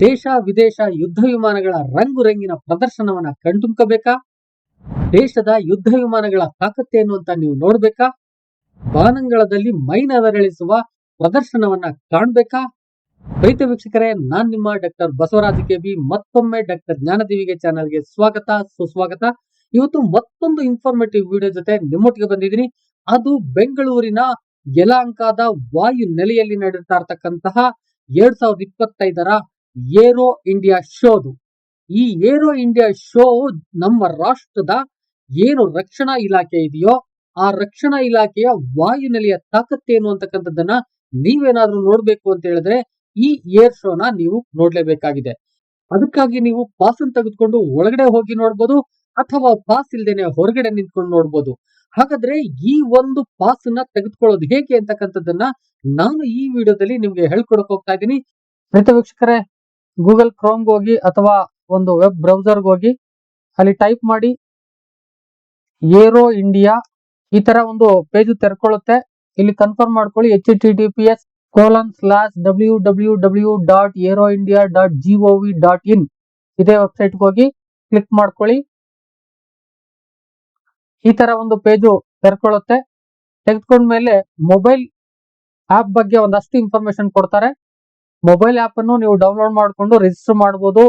ದೇಶ ವಿದೇಶ ಯುದ್ಧ ವಿಮಾನಗಳ ರಂಗು ರಂಗಿನ ಪ್ರದರ್ಶನವನ್ನ ಕಣ್ತುಂಬಬೇಕಾ ದೇಶದ ಯುದ್ಧ ವಿಮಾನಗಳ ತಾಕತ್ತೇನು ಅಂತ ನೀವು ನೋಡಬೇಕಾ? ಬಾನಂಗಳದಲ್ಲಿ ಮೈನವರಳಿಸುವ ಪ್ರದರ್ಶನವನ್ನ ಕಾಣಬೇಕಾ? ರೈತ ವೀಕ್ಷಕರೇ, ನಾನ್ ನಿಮ್ಮ ಡಾಕ್ಟರ್ ಬಸವರಾಜ ಕೆಬಿ ಮತ್ತೊಮ್ಮೆ ಡಾಕ್ಟರ್ ಜ್ಞಾನದೇವಿಗೆ ಚಾನಲ್ಗೆ ಸ್ವಾಗತ, ಸುಸ್ವಾಗತ. ಇವತ್ತು ಮತ್ತೊಂದು ಇನ್ಫಾರ್ಮೇಟಿವ್ ವಿಡಿಯೋ ಜೊತೆ ನಿಮ್ಮೊಟ್ಟಿಗೆ ಬಂದಿದ್ದೀನಿ. ಅದು ಬೆಂಗಳೂರಿನ ಯಲಹಂಕದ ವಾಯು ನೆಲೆಯಲ್ಲಿ ನಡೆಯುತ್ತಾ ಇರತಕ್ಕಂತಹ ಎರಡ್ ಸಾವಿರದ ಇಪ್ಪತ್ತೈದರ ಏರೋ ಇಂಡಿಯಾ ಶೋದು. ಈ ಏರೋ ಇಂಡಿಯಾ ಶೋ ನಮ್ಮ ರಾಷ್ಟ್ರದ ಏನು ರಕ್ಷಣಾ ಇಲಾಖೆ ಇದೆಯೋ, ಆ ರಕ್ಷಣಾ ಇಲಾಖೆಯ ವಾಯುನೆಲೆಯ ತಾಕತ್ತೇನು ಅಂತಕ್ಕಂಥದ್ದನ್ನ ನೀವೇನಾದ್ರೂ ನೋಡ್ಬೇಕು ಅಂತ ಹೇಳಿದ್ರೆ ಈ ಏರ್ ಶೋನ ನೀವು ನೋಡ್ಲೇಬೇಕಾಗಿದೆ. ಅದಕ್ಕಾಗಿ ನೀವು ಪಾಸ್ ಅನ್ನು ತೆಗೆದುಕೊಂಡು ಒಳಗಡೆ ಹೋಗಿ ನೋಡ್ಬೋದು ಅಥವಾ ಪಾಸ್ ಇಲ್ದೇನೆ ಹೊರಗಡೆ ನಿಂತ್ಕೊಂಡು ನೋಡ್ಬೋದು. ಹಾಗಾದ್ರೆ ಈ ಒಂದು ಪಾಸ್ ಅನ್ನ ತೆಗೆದುಕೊಳ್ಳೋದು ಹೇಗೆ ಅಂತಕ್ಕಂಥದ್ದನ್ನ ನಾನು ಈ ವಿಡಿಯೋದಲ್ಲಿ ನಿಮ್ಗೆ ಹೇಳ್ಕೊಡಕ್ ಹೋಗ್ತಾ ಇದ್ದೀನಿ. ರೈತ ವೀಕ್ಷಕರೇ ಗೂಗಲ್ ಕ್ರೋಮ್ಗೆ ಹೋಗಿ ಅಥವಾ ಒಂದು ವೆಬ್ ಬ್ರೌಸರ್ಗೆ ಹೋಗಿ ಅಲ್ಲಿ ಟೈಪ್ ಮಾಡಿ ಏರೋ ಇಂಡಿಯಾ ಈ ತರ ಒಂದು ಪೇಜ್ ತೆರ್ಕೊಳ್ಳುತ್ತೆ. ಇಲ್ಲಿ ಕನ್ಫರ್ಮ್ ಮಾಡ್ಕೊಳ್ಳಿ H T T P S colon slash W W W dot aero India dot G O V dot in ಇದೇ ವೆಬ್ಸೈಟ್ಗೆ ಹೋಗಿ ಕ್ಲಿಕ್ ಮಾಡ್ಕೊಳ್ಳಿ. ಈ ತರ ಒಂದು ಪೇಜು ತೆರ್ಕೊಳ್ಳುತ್ತೆ. ತೆಗೆದುಕೊಂಡ್ಮೇಲೆ ಮೊಬೈಲ್ ಆಪ್ ಬಗ್ಗೆ ಒಂದಷ್ಟು ಇನ್ಫಾರ್ಮೇಶನ್ ಕೊಡ್ತಾರೆ. ಮೊಬೈಲ್ ಆಪ್ ಅನ್ನು ನೀವು ಡೌನ್ಲೋಡ್ ಮಾಡಿಕೊಂಡು ರಿಜಿಸ್ಟರ್ ಮಾಡಬಹುದು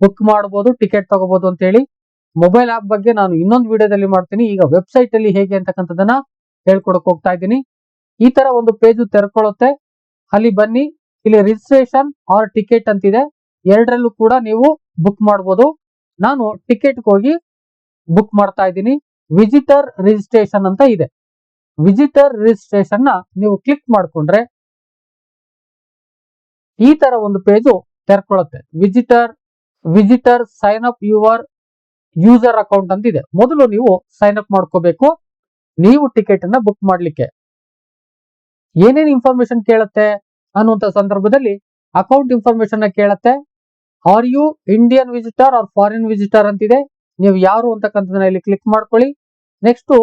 ಬುಕ್ ಮಾಡಬಹುದು ಟಿಕೆಟ್ ತಗೋಬಹುದು ಅಂತ ಹೇಳಿ ಮೊಬೈಲ್ ಆಪ್ ಬಗ್ಗೆ ನಾನು ಇನ್ನೊಂದು ವಿಡಿಯೋದಲ್ಲಿ ಮಾಡ್ತೀನಿ. ಈಗ ವೆಬ್ಸೈಟ್ ಅಲ್ಲಿ ಹೇಗೆ ಅಂತಕ್ಕಂಥದ್ದನ್ನ ಹೇಳ್ಕೊಡಕ್ ಹೋಗ್ತಾ ಇದ್ದೀನಿ. ಈ ತರ ಒಂದು ಪೇಜ್ ತೆರ್ಕೊಳ್ಳುತ್ತೆ. ಅಲ್ಲಿ ಬನ್ನಿ. ಇಲ್ಲಿ ರಿಜಿಸ್ಟ್ರೇಷನ್ ಆರ್ ಟಿಕೆಟ್ ಅಂತಿದೆ. ಎರಡರಲ್ಲೂ ಕೂಡ ನೀವು ಬುಕ್ ಮಾಡಬಹುದು ನಾನು ಟಿಕೆಟ್ ಹೋಗಿ ಬುಕ್ ಮಾಡ್ತಾ ಇದ್ದೀನಿ. ವಿಜಿಟರ್ ರಿಜಿಸ್ಟ್ರೇಷನ್ ಅಂತ ಇದೆ. ವಿಜಿಟರ್ ರಿಜಿಸ್ಟ್ರೇಷನ್ನ ನೀವು ಕ್ಲಿಕ್ ಮಾಡ್ಕೊಂಡ್ರೆ ಈ ತರ ಒಂದು page ತೆರ್ಕೊಳ್ಳುತ್ತೆ visitor visitor sign up your user account ಅಂತ ಇದೆ ಮೊದಲು ನೀವು ಸೈನ್ ಅಪ್ ಮಾಡ್ಕೋಬೇಕು. ನೀವು ಟಿಕೆಟ್ ಅನ್ನ ಬುಕ್ ಮಾಡ್ಲಿಕ್ಕೆ. ಏನೇನ್ ಇನ್ಫಾರ್ಮೇಶನ್ ಕೇಳುತ್ತೆ ಅನ್ನುವಂತ ಸಂದರ್ಭದಲ್ಲಿ ಅಕೌಂಟ್ ಇನ್ಫಾರ್ಮೇಶನ್ ಕೇಳುತ್ತೆ. Are you Indian visitor or foreign visitor ಅಂತಿದೆ. ನೀವು ಯಾರು ಅಂತಕ್ಕಂಥದ್ದನ್ನ ಇಲ್ಲಿ ಕ್ಲಿಕ್ ಮಾಡ್ಕೊಳ್ಳಿ. ನೆಕ್ಸ್ಟ್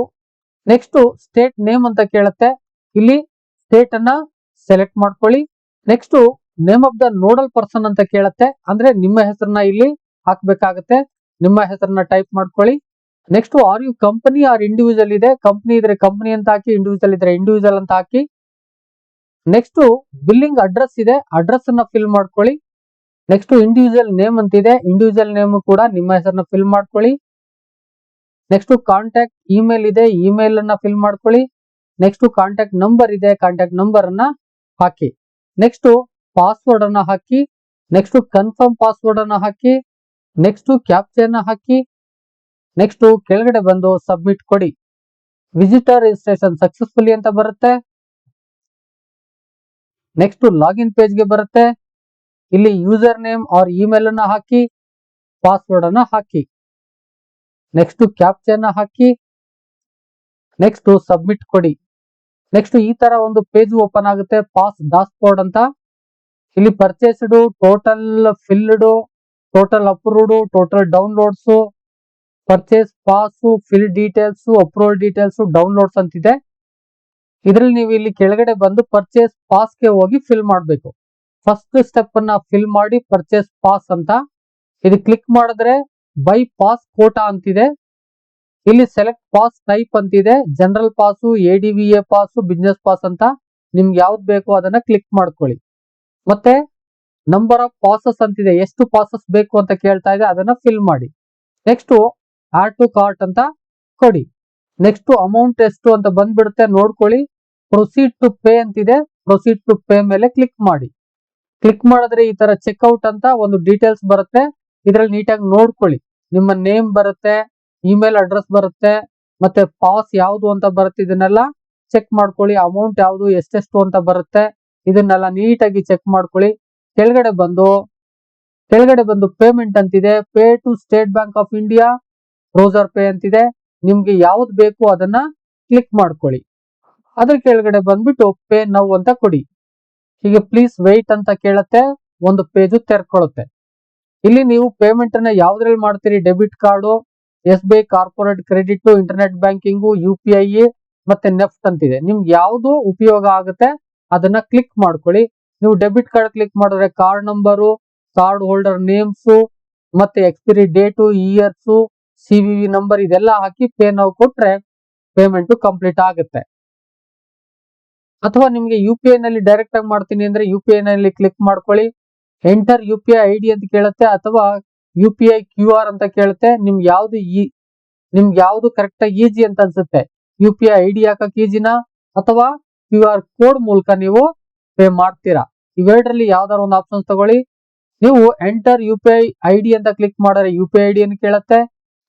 ನೆಕ್ಸ್ಟ್ ಸ್ಟೇಟ್ ನೇಮ್ ಅಂತ ಕೇಳುತ್ತೆ. ಇಲ್ಲಿ ಸ್ಟೇಟ್ ಅನ್ನ ಸೆಲೆಕ್ಟ್ ಮಾಡ್ಕೊಳ್ಳಿ. Next name of the nodal person ಅಂತ ಕೇಳುತ್ತೆ. ಅಂದ್ರೆ ನಿಮ್ಮ ಹೆಸರನ್ನ ಇಲ್ಲಿ ಹಾಕ್ಬೇಕಾಗತ್ತೆ. ನಿಮ್ಮ ಹೆಸರನ್ನ ಟೈಪ್ ಮಾಡ್ಕೊಳ್ಳಿ. Next are you company or individual ಇದೆ? ಕಂಪನಿ ಇದ್ರೆ ಕಂಪನಿ ಅಂತ ಹಾಕಿ ಇಂಡಿವಿಜುವಲ್ ಇದ್ರೆ ಇಂಡಿವಿಜುವಲ್ ಅಂತ ಹಾಕಿ. ನೆಕ್ಸ್ಟ್ ಬಿಲ್ಲಿಂಗ್ ಅಡ್ರೆಸ್ ಇದೆ. ಅಡ್ರೆಸ್ ಅನ್ನ ಫಿಲ್ ಮಾಡ್ಕೊಳ್ಳಿ. ನೆಕ್ಸ್ಟ್ ಇಂಡಿವಿಜುವಲ್ ನೇಮ್ ಅಂತ ಇದೆ. ಇಂಡಿವಿಜುವಲ್ ನೇಮ್ ಕೂಡ ನಿಮ್ಮ ಹೆಸರನ್ನ ಫಿಲ್ ಮಾಡ್ಕೊಳ್ಳಿ. ನೆಕ್ಸ್ಟ್ ಕಾಂಟ್ಯಾಕ್ಟ್ ಇಮೇಲ್ ಇದೆ. ಇಮೇಲ್ ಅನ್ನ ಫಿಲ್ ಮಾಡ್ಕೊಳ್ಳಿ. ನೆಕ್ಸ್ಟ್ ಕಾಂಟ್ಯಾಕ್ಟ್ ನಂಬರ್ ಇದೆ. ಕಾಂಟ್ಯಾಕ್ಟ್ ನಂಬರ್ ಅನ್ನ ಹಾಕಿ. ನೆಕ್ಸ್ಟ್ ಪಾಸ್ವರ್ಡ್ ಅನ್ನ ಹಾಕಿ ನೆಕ್ಸ್ಟ್ ಕನ್ಫರ್ಮ್ ಪಾಸ್ವರ್ಡ್ ಅನ್ನ ಹಾಕಿ ನೆಕ್ಸ್ಟ್ ಕ್ಯಾಪ್ಚರ್ನ ಹಾಕಿ ನೆಕ್ಸ್ಟ್ ಕೆಳಗಡೆ ಬಂದು ಸಬ್ಮಿಟ್ ಕೊಡಿ. ವಿಸಿಟರ್ ರಿಜಿಸ್ಟ್ರೇಷನ್ ಸಕ್ಸಸ್ಫುಲಿ ಅಂತ ಬರುತ್ತೆ. ನೆಕ್ಸ್ಟ್ ಲಾಗಿನ್ ಪೇಜ್ಗೆ ಬರುತ್ತೆ. ಇಲ್ಲಿ ಯೂಸರ್ ನೇಮ್ ಆರ್ ಇಮೇಲ್ ಅನ್ನ ಹಾಕಿ ಪಾಸ್ವರ್ಡ್ ಅನ್ನ ಹಾಕಿ. ನೆಕ್ಸ್ಟ್ ಕ್ಯಾಪ್ಚರ್ನ ಹಾಕಿ ನೆಕ್ಸ್ಟ್ ಸಬ್ಮಿಟ್ ಕೊಡಿ. ನೆಕ್ಸ್ಟ್ ಈ ತರ ಒಂದು ಪೇಜ್ ಓಪನ್ ಆಗುತ್ತೆ ಪಾಸ್ ಡಾಸ್ಬೋರ್ಡ್ ಅಂತ. ಇಲ್ಲಿ purchased total filled total approved total downloads purchase pass fill details approval details downloads ಅಂತಿದೆ. ಇದರಲ್ಲಿ ನೀವು ಇಲ್ಲಿ ಕೆಳಗಡೆ ಬಂದು ಪರ್ಚೇಸ್ ಪಾಸ್ಗೆ ಹೋಗಿ ಫಿಲ್ ಮಾಡಬೇಕು. ಫಸ್ಟ್ ಸ್ಟೆಪ್ ಅನ್ನ ಫಿಲ್ ಮಾಡಿ ಪರ್ಚೇಸ್ ಪಾಸ್ ಅಂತ. ಇದು ಕ್ಲಿಕ್ ಮಾಡಿದ್ರೆ ಬೈ ಪಾಸ್ ಕೋಟಾ ಅಂತಿದೆ. ಇಲ್ಲಿ ಸೆಲೆಕ್ಟ್ ಪಾಸ್ ಟೈಪ್ ಅಂತಿದೆ. General pass A D V A pass business pass ಅಂತ. ನಿಮ್ಗೆ ಯಾವ್ದು ಬೇಕೋ ಅದನ್ನ ಕ್ಲಿಕ್ ಮಾಡ್ಕೊಳ್ಳಿ. ಮತ್ತೆ ನಂಬರ್ ಆಫ್ ಪಾಸಸ್ ಅಂತಿದೆ, ಎಷ್ಟು ಪಾಸಸ್ ಬೇಕು ಅಂತ ಕೇಳ್ತಾ ಇದೆ, ಅದನ್ನ ಫಿಲ್ ಮಾಡಿ. ನೆಕ್ಸ್ಟ್ ಆಡ್ ಟು ಕಾರ್ಟ್ ಅಂತ ಕೊಡಿ. ನೆಕ್ಸ್ಟ್ ಅಮೌಂಟ್ ಎಷ್ಟು ಅಂತ ಬಂದ್ಬಿಡುತ್ತೆ ನೋಡ್ಕೊಳ್ಳಿ. ಪ್ರೊಸೀಡ್ ಟು ಪೇ ಅಂತಿದೆ ಪ್ರೊಸೀಡ್ ಟು ಪೇ ಮೇಲೆ ಕ್ಲಿಕ್ ಮಾಡಿ. ಕ್ಲಿಕ್ ಮಾಡಿದ್ರೆ ಈ ತರ ಚೆಕ್ಔಟ್ ಅಂತ ಒಂದು ಡೀಟೇಲ್ಸ್ ಬರುತ್ತೆ. ಇದ್ರಲ್ಲಿ ನೀಟಾಗಿ ನೋಡ್ಕೊಳ್ಳಿ. ನಿಮ್ಮ ನೇಮ್ ಬರುತ್ತೆ ಇಮೇಲ್ ಅಡ್ರೆಸ್ ಬರುತ್ತೆ, ಮತ್ತೆ ಪಾಸ್ ಯಾವುದು ಅಂತ ಬರುತ್ತೆ, ಇದನ್ನೆಲ್ಲ ಚೆಕ್ ಮಾಡ್ಕೊಳ್ಳಿ. ಅಮೌಂಟ್ ಯಾವುದು, ಎಷ್ಟೆಷ್ಟು ಅಂತ ಬರುತ್ತೆ. ಇದನ್ನೆಲ್ಲ ನೀಟಾಗಿ ಚೆಕ್ ಮಾಡ್ಕೊಳ್ಳಿ. ಕೆಳಗಡೆ ಬಂದು ಕೆಳಗಡೆ ಬಂದು ಪೇಮೆಂಟ್ ಅಂತಿದೆ. Pay to State Bank of India roster pay ಅಂತಿದೆ. ನಿಮ್ಗೆ ಯಾವ್ದು ಬೇಕು ಅದನ್ನ ಕ್ಲಿಕ್ ಮಾಡ್ಕೊಳ್ಳಿ. ಅದ್ರ ಕೆಳಗಡೆ ಬಂದ್ಬಿಟ್ಟು ಪೇ ನೌ ಅಂತ ಕೊಡಿ. ಹೀಗೆ ಪ್ಲೀಸ್ ವೆಯ್ಟ್ ಅಂತ ಕೇಳತ್ತೆ, ಒಂದು ಪೇಜು ತೆರ್ಕೊಳ್ಳುತ್ತೆ ಇಲ್ಲಿ ನೀವು ಪೇಮೆಂಟ್ ಅನ್ನ ಯಾವ್ದ್ರಲ್ಲಿ ಮಾಡ್ತೀರಿ? Debit card S B I corporate credit internet banking U P I ಮತ್ತೆ ನೆಫ್ಟ್ ಅಂತಿದೆ. ನಿಮ್ಗೆ ಯಾವ್ದು ಉಪಯೋಗ ಆಗುತ್ತೆ? ಅದನ್ನ ಕ್ಲಿಕ್ ಮಾಡ್ಕೊಳ್ಳಿ. ನೀವು ಡೆಬಿಟ್ ಕಾರ್ಡ್ ಕ್ಲಿಕ್ ಮಾಡಿದ್ರೆ card number card holder names ಮತ್ತೆ expiry date years C V V number ಇದೆಲ್ಲ ಹಾಕಿ ಪೇ ನಾವು ಕೊಟ್ರೆ ಪೇಮೆಂಟ್ ಕಂಪ್ಲೀಟ್ ಆಗುತ್ತೆ. ಅಥವಾ ನಿಮಗೆ ಯು ಪಿ ಐ ಡೈರೆಕ್ಟ್ ಆಗಿ ಮಾಡ್ತೀನಿ ಅಂದ್ರೆ ಯು ಪಿ ಐ ನಲ್ಲಿ ಕ್ಲಿಕ್ ಮಾಡ್ಕೊಳ್ಳಿ. Enter U P I I D ಅಂತ ಕೇಳುತ್ತೆ ಅಥವಾ U P I Q R ಅಂತ ಕೇಳುತ್ತೆ. ನಿಮ್ಗೆ ಯಾವ್ದು ಈ ನಿಮ್ಗೆ ಯಾವ್ದು ಕರೆಕ್ಟ್ ಆಗಿ ಈಜಿ ಅಂತ ಅನ್ಸುತ್ತೆ. U P I I D ಹಾಕಕ್ ಈಜಿನ ಅಥವಾ ಕ್ಯೂ ಆರ್ ಕೋಡ್ ಮೂಲಕ ನೀವು ಪೇ ಮಾಡ್ತೀರಾ. ಇವೆರಡರಲ್ಲಿ ಯಾವ್ದಾರ ಒಂದು ಆಪ್ಷನ್ಸ್ ತಗೊಳ್ಳಿ. ನೀವು enter U P I I D ಅಂತ ಕ್ಲಿಕ್ ಮಾಡಿದ್ರೆ ಯು ಪಿ ಐ ಡಿ ಅನ್ನು ಕೇಳುತ್ತೆ.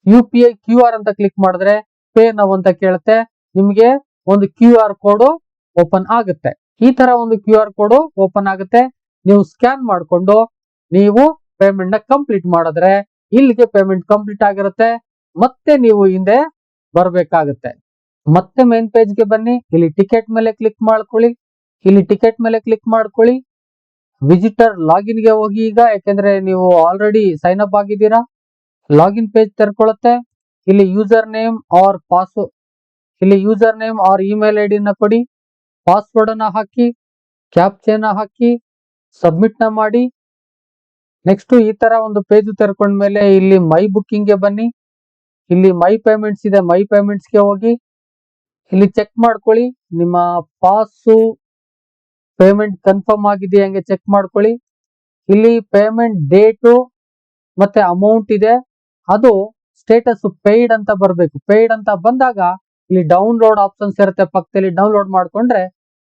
U P I Q R ಅಂತ ಕ್ಲಿಕ್ ಮಾಡಿದ್ರೆ ಪೇ ನಾವು ಅಂತ ಕೇಳುತ್ತೆ. ನಿಮ್ಗೆ ಒಂದು ಕ್ಯೂ ಆರ್ ಕೋಡ್ ಓಪನ್ ಆಗುತ್ತೆ. ಈ ತರ ಒಂದು ಕ್ಯೂ ಆರ್ ಕೋಡ್ ಓಪನ್ ಆಗುತ್ತೆ. ನೀವು ಸ್ಕ್ಯಾನ್ ಮಾಡಿಕೊಂಡು ನೀವು ಪೇಮೆಂಟ್ನ ಕಂಪ್ಲೀಟ್ ಮಾಡಿದ್ರೆ ಇಲ್ಲಿಗೆ ಪೇಮೆಂಟ್ ಕಂಪ್ಲೀಟ್ ಆಗಿರುತ್ತೆ. ಮತ್ತೆ ನೀವು ಹಿಂದೆ ಬರಬೇಕಾಗುತ್ತೆ. ಮತ್ತೆ ಮೇನ್ ಪೇಜ್ಗೆ ಬನ್ನಿ. ಇಲ್ಲಿ ಟಿಕೆಟ್ ಮೇಲೆ ಕ್ಲಿಕ್ ಮಾಡ್ಕೊಳ್ಳಿ. ಇಲ್ಲಿ ಟಿಕೆಟ್ ಮೇಲೆ ಕ್ಲಿಕ್ ಮಾಡ್ಕೊಳ್ಳಿ. ವಿಸಿಟರ್ ಲಾಗಿನ್ಗೆ ಹೋಗಿ ಈಗ, ಯಾಕೆಂದ್ರೆ ನೀವು ಆಲ್ರೆಡಿ ಸೈನ್ ಅಪ್ ಆಗಿದ್ದೀರಾ. ಲಾಗಿನ್ ಪೇಜ್ ತೆರ್ಕೊಳ್ಳುತ್ತೆ ಇಲ್ಲಿ ಯೂಸರ್ ನೇಮ್ ಆರ್ ಪಾಸ್ ಇಲ್ಲಿ user name or email I ನ ಕೊಡಿ. ಪಾಸ್ವರ್ಡ್ ಅನ್ನ ಹಾಕಿ ಕ್ಯಾಪ್ಚೆನ ಹಾಕಿ ಸಬ್ಮಿಟ್ನ ಮಾಡಿ. ನೆಕ್ಸ್ಟ್ ಈ ತರ ಒಂದು ಪೇಜ್ ತೆರ್ಕೊಂಡ್ಮೇಲೆ ಇಲ್ಲಿ ಮೈ ಬುಕ್ಕಿಂಗ್ಗೆ ಬನ್ನಿ. ಇಲ್ಲಿ ಮೈ ಪೇಮೆಂಟ್ಸ್ ಇದೆ. ಮೈ ಪೇಮೆಂಟ್ಸ್ಗೆ ಹೋಗಿ. ಇಲ್ಲಿ ಚೆಕ್ ಮಾಡ್ಕೊಳ್ಳಿ. ನಿಮ್ಮ ಪಾಸು ಪೇಮೆಂಟ್ ಕನ್ಫರ್ಮ್ ಆಗಿದೆಯಾ ಹಂಗೆ ಚೆಕ್ ಮಾಡ್ಕೊಳ್ಳಿ. ಇಲ್ಲಿ ಪೇಮೆಂಟ್ ಡೇಟು ಮತ್ತೆ ಅಮೌಂಟ್ ಇದೆ. ಅದು ಸ್ಟೇಟಸ್ ಪೇಯ್ಡ್ ಅಂತ ಬರಬೇಕು. ಪೇಯ್ಡ್ ಅಂತ ಬಂದಾಗ ಇಲ್ಲಿ ಡೌನ್ಲೋಡ್ ಆಪ್ಷನ್ಸ್ ಇರುತ್ತೆ. ಪಕ್ಕದಲ್ಲಿ ಡೌನ್ಲೋಡ್ ಮಾಡ್ಕೊಂಡ್ರೆ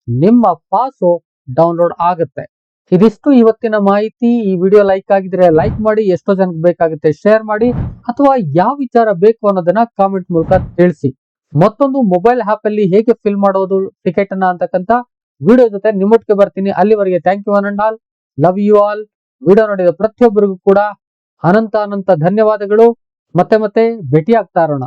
ನಿಮ್ಮ ಪಾಸು ಡೌನ್ಲೋಡ್ ಆಗುತ್ತೆ. ಇದಿಷ್ಟು ಇವತ್ತಿನ ಮಾಹಿತಿ. ಈ ವಿಡಿಯೋ ಲೈಕ್ ಆಗಿದ್ರೆ ಲೈಕ್ ಮಾಡಿ. ಎಷ್ಟೋ ಜನಕ್ಕೆ ಬೇಕಾಗುತ್ತೆ ಶೇರ್ ಮಾಡಿ. ಅಥವಾ ಯಾವ ವಿಚಾರ ಬೇಕು ಅನ್ನೋದನ್ನ ಕಾಮೆಂಟ್ ಮೂಲಕ ತಿಳಿಸಿ. ಮತ್ತೊಂದು ಮೊಬೈಲ್ ಆಪ್ ಅಲ್ಲಿ ಹೇಗೆ ಫಿಲ್ ಮಾಡೋದು ಟಿಕೆಟ್ ಅನ್ನ ಅಂತಕ್ಕಂತ ವಿಡಿಯೋ ಜೊತೆ ನಿಮ್ಮೊಟ್ಟಿಗೆ ಬರ್ತೀನಿ. ಅಲ್ಲಿವರೆಗೆ thank you and all love you all video ನೋಡಿದ ಪ್ರತಿಯೊಬ್ಬರಿಗೂ ಕೂಡ ಅನಂತ ಅನಂತ ಧನ್ಯವಾದಗಳು. ಮತ್ತೆ ಮತ್ತೆ ಭೇಟಿ ಇರೋಣ.